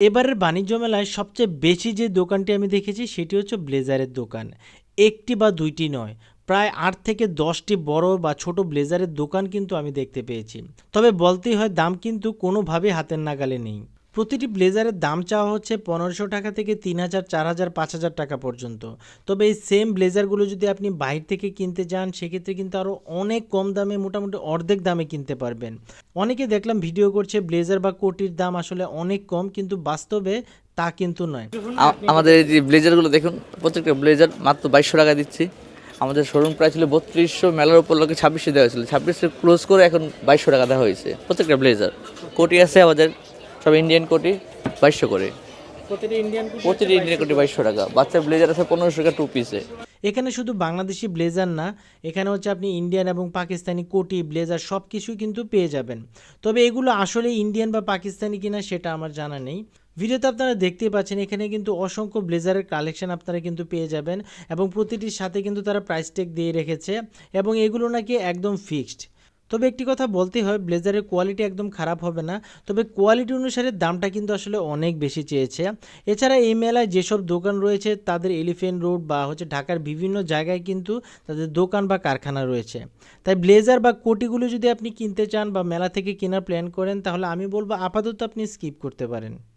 এবারের বাণিজ্য মেলায় সবচেয়ে বেশি যে দোকানটি আমি দেখেছি, সেটি হচ্ছে ব্লেজারের দোকান। একটি বা দুইটি নয়, প্রায় আট থেকে দশটি বড় বা ছোট ব্লেজারের দোকান কিন্তু আমি দেখতে পেয়েছি। তবে বলতেই হয়, দাম কিন্তু কোনোভাবেই হাতের নাগালে নেই। প্রতিটি ব্লেজারের দাম চাওয়া হচ্ছে পনেরোশো টাকা থেকে তিন হাজার, চার হাজার, পাঁচ হাজার টাকা পর্যন্ত। তবে এই সেম ব্লেজারগুলো যদি আপনি বাইরে থেকে কিনতে যান, সেক্ষেত্রে কিন্তু আরও অনেক কম দামে, মোটামুটি অর্ধেক দামে কিনতে পারবেন। অনেকে দেখলাম ভিডিও করছে ব্লেজার বা কোটির দাম আসলে অনেক কম, কিন্তু বাস্তবে তা কিন্তু নয়। আমাদের এই যে ব্লেজারগুলো দেখুন, প্রত্যেকটা ব্লেজার মাত্র বাইশশো টাকা দিচ্ছি। আমাদের শোরুম প্রাইস ছিল বত্রিশশো, মেলার উপর উপলক্ষে ছাব্বিশশো দেওয়া হয়েছিল ছাব্বিশশো ক্লোজ করে এখন বাইশশো টাকা দেওয়া হয়েছে প্রত্যেকটা ব্লেজার। কোটি আছে আমাদের সব ইন্ডিয়ান কোটি বাইশশো করে। প্রতিটি ইন্ডিয়ান প্রতিটি ইন্ডিয়ান কোটি বাইশশো টাকা। বাচ্চার ব্লেজার আছে পনেরোশো টাকা টু পিসে এখানে শুধু বাংলাদেশি ব্লেজার না এখানে হচ্ছে আপনি ইন্ডিয়ান এবং পাকিস্তানি কোটি ব্লেজার সব কিছুই কিন্তু পেয়ে যাবেন। তবে এগুলো আসলে ইন্ডিয়ান বা পাকিস্তানি কিনা সেটা আমার জানা নেই। ভিডিওতে আপনারা দেখতেই পাচ্ছেন এখানে কিন্তু অসংখ্য ব্লেজারের কালেকশন আপনারা কিন্তু পেয়ে যাবেন এবং প্রতিটির সাথে কিন্তু তারা প্রাইস ট্যাগ দিয়ে রেখেছে এবং এগুলো নাকি একদম ফিক্সড তবে একটি কথা বলতেই হয়, ব্লেজারের কোয়ালিটি একদম খারাপ হবে না। তবে কোয়ালিটি অনুসারে দামটা কিন্তু আসলে অনেক বেশি চেয়েছে। এছাড়া এই মেলায় যেসব দোকান রয়েছে, তাদের এলিফেন্ট রোড বা হচ্ছে ঢাকার বিভিন্ন জায়গায় কিন্তু তাদের দোকান বা কারখানা রয়েছে। তাই ব্লেজার বা কোটিগুলো যদি আপনি কিনতে চান বা মেলা থেকে কেনার প্ল্যান করেন, তাহলে আমি বলব আপাতত আপনি স্কিপ করতে পারেন।